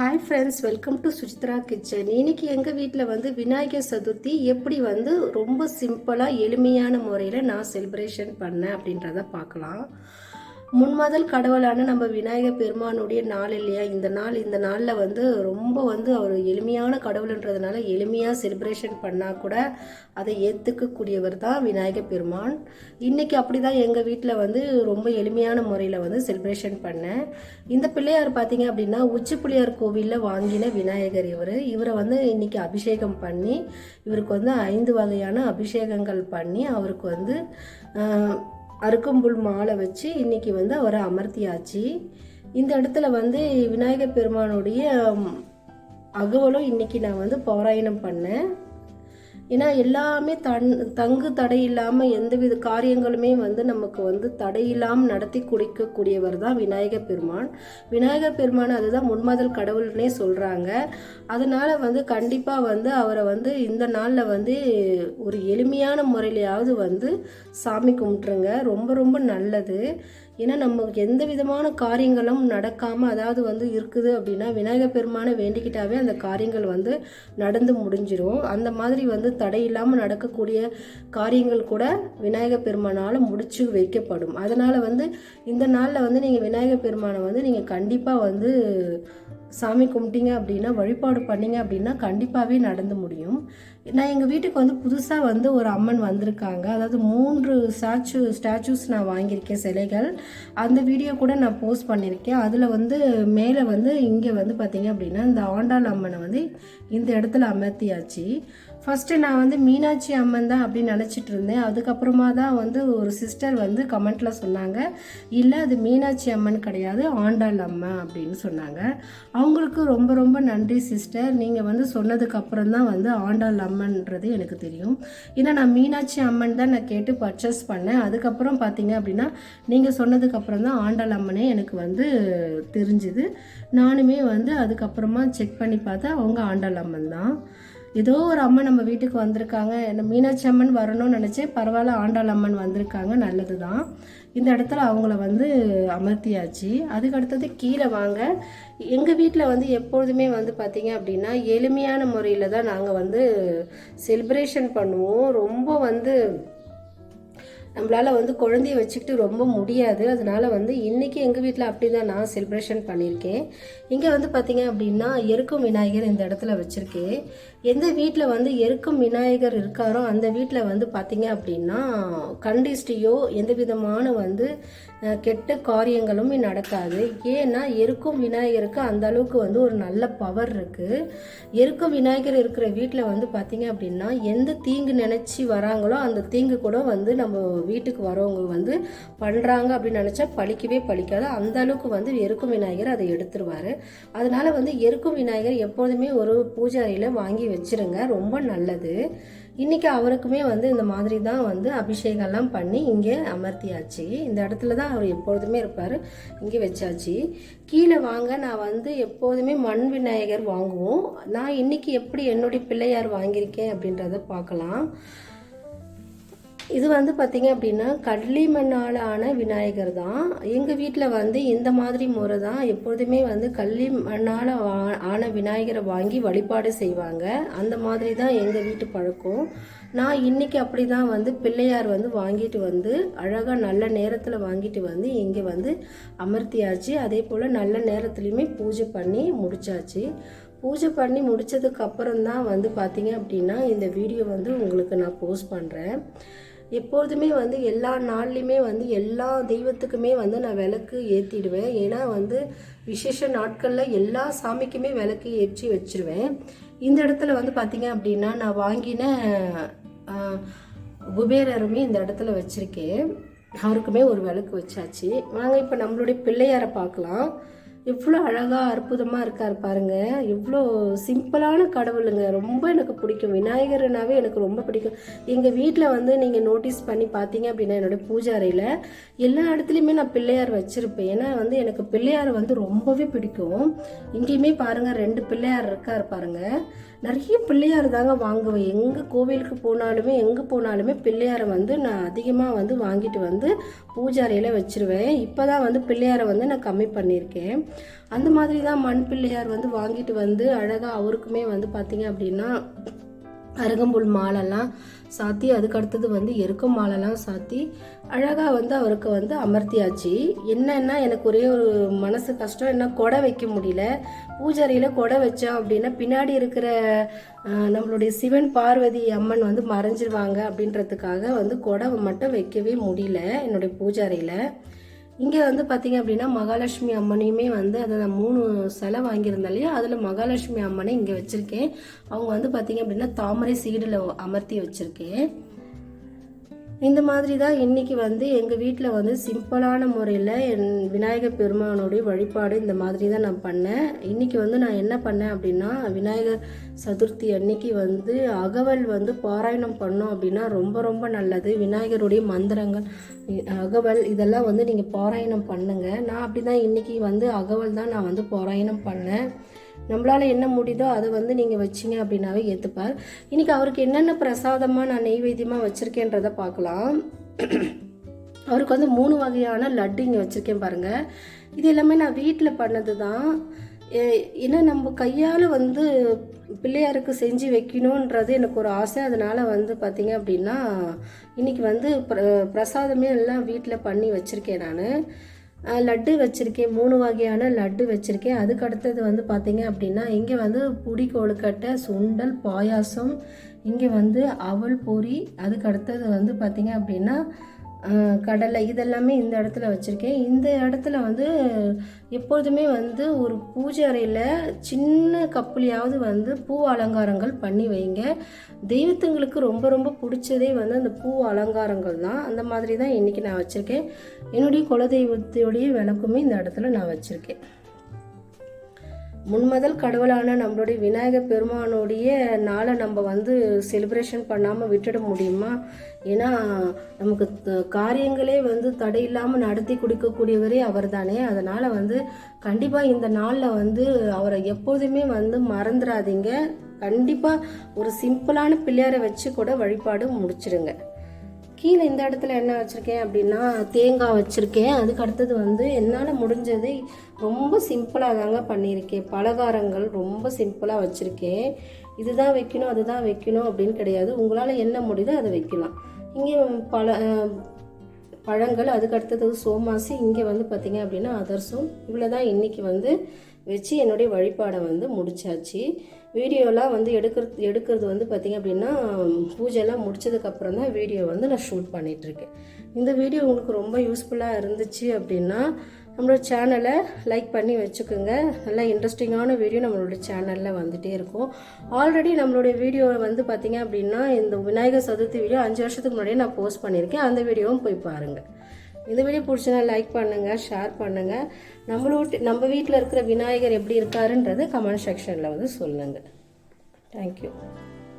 Hi friends welcome to Sujithra kitchen இன்னைக்கு எங்கள் வீட்டில் வந்து விநாயகர் சதுர்த்தி எப்படி வந்து ரொம்ப சிம்பிளாக எளிமையான முறையில் நான் செலிப்ரேஷன் பண்ணேன் அப்படின்றத பார்க்கலாம். முன்மதல் கடவுளான நம்ம விநாயகர் பெருமானுடைய நாள் இல்லையா? இந்த நாள் இந்த நாளில் வந்து ரொம்ப வந்து அவர் எளிமையான கடவுள்ன்றதுனால எளிமையாக செலிப்ரேஷன் பண்ணால் கூட அதை ஏற்றுக்கக்கூடியவர் தான் விநாயகர் பெருமான். இன்னைக்கு அப்படி தான் எங்கள் வீட்டில் வந்து ரொம்ப எளிமையான முறையில் வந்து செலிப்ரேஷன் பண்ணேன். இந்த பிள்ளையார் பார்த்தீங்க அப்படின்னா உச்சி பிள்ளையார் கோவிலில் வாங்கின விநாயகர் இவர். இவரை வந்து இன்னைக்கு அபிஷேகம் பண்ணி இவருக்கு வந்து ஐந்து வகையான அபிஷேகங்கள் பண்ணி அவருக்கு வந்து அருக்கும்புல் மாலை வச்சு இன்னைக்கு வந்து அவரை அமர்த்தியாச்சு. இந்த இடத்துல வந்து விநாயகர் பெருமானுடைய அகவலும் இன்னைக்கு நான் வந்து பாராயணம் பண்ணேன். ஏன்னா எல்லாமே தன் தங்கு தடை இல்லாமல் எந்தவித காரியங்களுமே வந்து நமக்கு வந்து தடை இல்லாமல் நடத்தி கொடுக்கக்கூடியவர் தான் விநாயகர் பெருமான். விநாயகர் பெருமான் அதுதான் முன்மாதல் கடவுள்னே சொல்கிறாங்க அதனால் வந்து கண்டிப்பாக வந்து அவரை வந்து இந்த நாளில் வந்து ஒரு எளிமையான முறையிலையாவது வந்து சாமி கும்பிட்ருங்க ரொம்ப ரொம்ப நல்லது. ஏன்னா நமக்கு எந்த விதமான காரியங்களும் நடக்காமல் அதாவது வந்து இருக்குது அப்படின்னா விநாயகர் பெருமானை வேண்டிக்கிட்டாவே அந்த காரியங்கள் வந்து நடந்து முடிஞ்சிரும். அந்த மாதிரி வந்து தடை இல்லாமல் நடக்கக்கூடிய காரியங்கள் கூட விநாயகர் பெருமானால் முடிச்சு வைக்கப்படும். அதனால் வந்து இந்த நாளில் வந்து நீங்கள் விநாயகர் பெருமானை வந்து நீங்கள் கண்டிப்பாக வந்து சாமி கும்பிட்டீங்க அப்படின்னா வழிபாடு பண்ணீங்க அப்படின்னா கண்டிப்பாகவே நடந்து முடியும். நான் எங்கள் வீட்டுக்கு வந்து புதுசாக வந்து ஒரு அம்மன் வந்திருக்காங்க. அதாவது மூன்று ஸ்டாச்சு ஸ்டாச்சூஸ் நான் வாங்கியிருக்கேன் சிலைகள். அந்த வீடியோ கூட நான் போஸ்ட் பண்ணியிருக்கேன். அதில் வந்து மேலே வந்து இங்கே வந்து பார்த்தீங்க அப்படின்னா இந்த ஆண்டாள் அம்மனை வந்து இந்த இடத்துல அமர்த்தியாச்சு. ஃபஸ்ட்டு நான் வந்து மீனாட்சி அம்மன் தான் அப்படின்னு நினச்சிட்டு இருந்தேன். அதுக்கப்புறமா தான் வந்து ஒரு சிஸ்டர் வந்து கமெண்ட்டில் சொன்னாங்க. இல்லை அது மீனாட்சி அம்மன் கிடையாது ஆண்டாள் அம்மன் அப்படின்னு சொன்னாங்க. அவங்களுக்கு ரொம்ப ரொம்ப நன்றி சிஸ்டர் நீங்கள் வந்து சொன்னதுக்கு அப்புறம் தான் வந்து ஆண்டாள் அம்மன்றது எனக்கு தெரியும். ஏன்னா நான் மீனாட்சி அம்மன் தான் நான் கேட்டு பர்ச்சேஸ் பண்ணேன். அதுக்கப்புறம் பார்த்தீங்க அப்படின்னா நீங்கள் சொன்னதுக்கப்புறம் தான் ஆண்டாள் அம்மனே எனக்கு வந்து தெரிஞ்சுது. நானுமே வந்து அதுக்கப்புறமா செக் பண்ணி பார்த்தா அவங்க ஆண்டாள் அம்மன் தான். ஏதோ ஒரு அம்மன் நம்ம வீட்டுக்கு வந்திருக்காங்க. என்ன மீனாட்சி அம்மன் வரணும்னு நினச்சி பரவாயில்ல ஆண்டாள் அம்மன் வந்திருக்காங்க நல்லது தான். இந்த இடத்துல அவங்கள வந்து அமர்த்தியாச்சு. அதுக்கு அடுத்தது கீழே வாங்க. எங்கள் வீட்டில் வந்து எப்பொழுதுமே வந்து பார்த்தீங்க அப்படின்னா எளிமையான முறையில் தான் நாங்கள் வந்து செலிப்ரேஷன் பண்ணுவோம். ரொம்ப வந்து நம்மளால் வந்து குழந்தைய வச்சுக்கிட்டு ரொம்ப முடியாது. அதனால வந்து இன்றைக்கி எங்கள் வீட்டில் அப்படி தான் நான் செலிப்ரேஷன் பண்ணியிருக்கேன். இங்கே வந்து பார்த்தீங்க அப்படின்னா எருக்கும் விநாயகர் இந்த இடத்துல வச்சுருக்கேன் எந்த வீட்டில் வந்து எருக்கும் விநாயகர் இருக்காரோ அந்த வீட்டில் வந்து பார்த்தீங்க அப்படின்னா கண்டிஷ்டியோ எந்த விதமான வந்து கெட்ட காரியங்களும் நடக்காது. ஏன்னா எருக்கும் விநாயகருக்கு அந்த அளவுக்கு வந்து ஒரு நல்ல பவர் இருக்குது எருக்கும் விநாயகர் இருக்கிற வீட்டில் வந்து பார்த்தீங்க அப்படின்னா எந்த தீங்கு நினச்சி வராங்களோ அந்த தீங்கு கூட வந்து நம்ம வீட்டுக்கு வரவங்க வந்து பண்ணுறாங்க அப்படின்னு நினச்சா பழிக்கவே பழிக்காது. அந்த அளவுக்கு வந்து எருக்கும் விநாயகர் அதை எடுத்துருவார். அதனால வந்து எருக்கும் விநாயகர் எப்போதுமே ஒரு பூஜாரியில் வாங்கி வச்சிருங்க. ரொம்ப நல்லது. இன்னைக்கு அவருக்குமே வந்து இந்த மாதிரி தான் வந்து அபிஷேகம்லாம் பண்ணி இங்கே அமர்த்தியாச்சு. இந்த இடத்துல தான் அவர் எப்பொழுதுமே இருப்பார். இங்கே வச்சாச்சு. கீழே வாங்க நான் வந்து எப்போதுமே மண் விநாயகர் வாங்குவோம். நான் இன்னைக்கு எப்படி என்னுடைய பிள்ளையார் வாங்கியிருக்கேன் அப்படின்றத பார்க்கலாம். இது வந்து பார்த்திங்க அப்படின்னா கடலி மண்ணால் ஆன விநாயகர் தான். எங்கள் வீட்டில் வந்து இந்த மாதிரி முறை தான் எப்பொழுதுமே வந்து கள்ளி மண்ணால் ஆன விநாயகரை வாங்கி வழிபாடு செய்வாங்க. அந்த மாதிரி தான் எங்கள் வீட்டு பழக்கம். நான் இன்னைக்கு அப்படி தான் வந்து பிள்ளையார் வந்து வாங்கிட்டு வந்து அழகாக நல்ல நேரத்தில் வாங்கிட்டு வந்து இங்கே வந்து அமர்த்தியாச்சு. அதே போல் நல்ல நேரத்துலையுமே பூஜை பண்ணி முடிச்சாச்சு. பூஜை பண்ணி முடிச்சதுக்கு அப்புறம் தான் வந்து பார்த்தீங்க அப்படின்னா இந்த வீடியோ வந்து உங்களுக்கு நான் போஸ்ட் பண்ணுறேன் எப்பொழுதுமே வந்து எல்லா நாள்லையுமே வந்து எல்லா தெய்வத்துக்குமே வந்து நான் விளக்கு ஏற்றிடுவேன் ஏன்னா வந்து விசேஷ நாட்களில் எல்லா சாமிக்குமே விளக்கு ஏற்றி வச்சிருவேன். இந்த இடத்துல வந்து பார்த்திங்க அப்படின்னா நான் வாங்கின குபேரருமே இந்த இடத்துல வச்சுருக்கேன். அவருக்குமே ஒரு விளக்கு வச்சாச்சு. வாங்க இப்போ நம்மளுடைய பிள்ளையாரை பார்க்கலாம். எவ்வளோ அழகாக அற்புதமாக இருக்கார் பாருங்க. எவ்வளோ சிம்பிளான கடவுளுங்க. ரொம்ப எனக்கு பிடிக்கும். விநாயகர்னாவே எனக்கு ரொம்ப பிடிக்கும். எங்கள் வீட்டில் வந்து நீங்கள் நோட்டீஸ் பண்ணி பார்த்தீங்க அப்படின்னா என்னோட பூஜாரையில் அறையில் எல்லா இடத்துலையுமே நான் பிள்ளையார் வச்சுருப்பேன். ஏன்னா வந்து எனக்கு பிள்ளையார் வந்து ரொம்பவே பிடிக்கும். இங்கேயுமே பாருங்கள் ரெண்டு பிள்ளையார் இருக்கார் பாருங்கள் நிறைய பிள்ளையார் தாங்க வாங்குவேன். எங்கே கோவிலுக்கு போனாலுமே எங்கே போனாலுமே பிள்ளையாரை வந்து நான் அதிகமாக வந்து வாங்கிட்டு வந்து பூஜாரையில் வச்சுருவேன் வச்சிருவேன். இப்போ தான் வந்து பிள்ளையாரை வந்து நான் கம்மி பண்ணியிருக்கேன். அந்த மாதிரி தான் மண் பிள்ளையார் வந்து வாங்கிட்டு வந்து அழகாக அவருக்குமே வந்து பார்த்தீங்க அப்படின்னா அருகம்புல் மாலைலாம் சாத்தி அதுக்கு அடுத்தது வந்து எருக்க மாலைலாம் சாத்தி அழகாக வந்து அவருக்கு வந்து அமர்த்தியாச்சு. என்னன்னா எனக்கு ஒரே ஒரு மனசு கஷ்டம் என்ன கொடை வைக்க முடியல. பூஜாரியில் கொடை வச்சோம் அப்படின்னா பின்னாடி இருக்கிற நம்மளுடைய சிவன் பார்வதி அம்மன் வந்து மறைஞ்சிருவாங்க அப்படின்றதுக்காக வந்து கொடை மட்டும் வைக்கவே முடியல என்னுடைய பூஜாரியில். இங்கே வந்து பார்த்தீங்க அப்படின்னா மகாலட்சுமி அம்மனையுமே வந்து அதை மூணு சிலை வாங்கியிருந்தேன் இல்லையா? அதில் மகாலட்சுமி அம்மனை இங்கே வச்சுருக்கேன். அவங்க வந்து பார்த்தீங்க அப்படின்னா தாமரை சீடில் அமர்த்தி வச்சுருக்கேன். இந்த மாதிரி தான் இன்னைக்கு வந்து எங்கள் வீட்டில் வந்து சிம்பிளான முறையில் என் விநாயகர் பெருமானுடைய வழிபாடு இந்த மாதிரி தான் நான் பண்ணேன். இன்னைக்கு வந்து நான் என்ன பண்ணேன் அப்படின்னா விநாயகர் சதுர்த்தி அன்னைக்கு வந்து அகவல் வந்து பாராயணம் பண்ணோம் அப்படின்னா ரொம்ப ரொம்ப நல்லது. விநாயகருடைய மந்திரங்கள் அகவல் இதெல்லாம் வந்து நீங்கள் பாராயணம் பண்ணுங்கள் நான் அப்படி தான் இன்னைக்கு வந்து அகவல் தான் நான் வந்து பாராயணம் பண்ணேன். நம்மளால் என்ன முடியுதோ அதை வந்து நீங்கள் வச்சிங்க அப்படின்னாவே ஏற்றுப்பார் இன்றைக்கி அவருக்கு என்னென்ன பிரசாதமாக நான் நெய்வேத்தியமாக வச்சுருக்கேன்றதை பார்க்கலாம். அவருக்கு வந்து மூணு வகையான லட்டு இங்கே வச்சுருக்கேன் பாருங்கள் இது எல்லாமே நான் வீட்டில் பண்ணது தான் ஏன்னா நம்ம கையால் வந்து பிள்ளையாருக்கு செஞ்சு வைக்கணுன்றது எனக்கு ஒரு ஆசை. அதனால் வந்து பார்த்திங்க அப்படின்னா இன்றைக்கி வந்து பிர பிரசாதமே எல்லாம் வீட்டில் பண்ணி வச்சுருக்கேன் நான். லட்டு வச்சுருக்கேன். மூணு வகையான லட்டு வச்சுருக்கேன். அதுக்கு அடுத்தது வந்து பார்த்திங்க அப்படின்னா இங்கே வந்து புடி கொழுக்கட்டை சுண்டல் பாயாசம் இங்கே வந்து அவல் பொரி அதுக்கு அடுத்தது வந்து பார்த்திங்க அப்படின்னா கடலை இதெல்லாமே இந்த இடத்துல வச்சுருக்கேன். இந்த இடத்துல வந்து எப்பொழுதுமே வந்து ஒரு பூஜை அறையில் சின்ன கப்புலையாவது வந்து பூ அலங்காரங்கள் பண்ணி வைங்க. தெய்வத்துங்களுக்கு ரொம்ப ரொம்ப பிடிச்சதே வந்து அந்த பூ அலங்காரங்கள் தான். அந்த மாதிரி தான் இன்றைக்கி நான் வச்சுருக்கேன். என்னுடைய குலதெய்வத்தோடைய விளக்குமே இந்த இடத்துல நான் வச்சுருக்கேன். முன்மதல் கடவுளான நம்மளுடைய விநாயகர் பெருமானுடைய நாளை நம்ம வந்து செலிப்ரேஷன் பண்ணாமல் விட்டுட முடியுமா? ஏன்னா நமக்கு காரியங்களே வந்து தடையில்லாமல் நடத்தி கொடுக்கக்கூடியவரே அவர் தானே அதனால் வந்து கண்டிப்பாக இந்த நாளில் வந்து அவரை எப்போதுமே வந்து மறந்துடாதீங்க கண்டிப்பாக ஒரு சிம்பிளான பிள்ளையாரை வச்சு கூட வழிபாடு முடிச்சிடுங்க கீழே இந்த இடத்துல என்ன வச்சுருக்கேன் அப்படின்னா தேங்காய் வச்சுருக்கேன். அதுக்கு அடுத்தது வந்து என்னால் முடிஞ்சது ரொம்ப சிம்பிளாக தாங்க பண்ணியிருக்கேன். பலகாரங்கள் ரொம்ப சிம்பிளாக வச்சுருக்கேன். இதுதான் வைக்கணும் அதுதான் வைக்கணும் அப்படின்னு கிடையாது. உங்களால் என்ன முடியுதோ அதை வைக்கலாம். இங்கே பல பழங்கள் அதுக்கு அடுத்தது சோமாசி இங்கே வந்து பார்த்தீங்க அப்படின்னா அதர்சம். இவ்வளோ தான் இன்றைக்கி வந்து வச்சு என்னுடைய வழிபாடை வந்து முடிச்சாச்சு. வீடியோலாம் வந்து எடுக்கிறது எடுக்கிறது வந்து பார்த்திங்க அப்படின்னா பூஜைலாம் முடிச்சதுக்கப்புறம் தான் வீடியோ வந்து நான் ஷூட் பண்ணிகிட்ருக்கேன் இந்த வீடியோ உங்களுக்கு ரொம்ப யூஸ்ஃபுல்லாக இருந்துச்சு அப்படின்னா நம்மளோட சேனலை லைக் பண்ணி வச்சுக்கோங்க. நல்லா இன்ட்ரெஸ்டிங்கான வீடியோ நம்மளோட சேனலில் வந்துகிட்டே இருக்கும். ஆல்ரெடி நம்மளுடைய வீடியோ வந்து பார்த்திங்க அப்படின்னா இந்த விநாயகர் சதுர்த்தி வீடியோ அஞ்சு வருஷத்துக்கு முன்னாடியே நான் போஸ்ட் பண்ணியிருக்கேன். அந்த வீடியோவும் போய் பாருங்கள் இந்த வீடியோ பிடிச்சனா லைக் பண்ணுங்கள் ஷேர் பண்ணுங்கள் நம்மளோட நம்ம வீட்டில் இருக்கிற விநாயகர் எப்படி இருக்காருன்றது கமெண்ட் செக்ஷனில் வந்து சொல்லுங்கள் தேங்க்யூ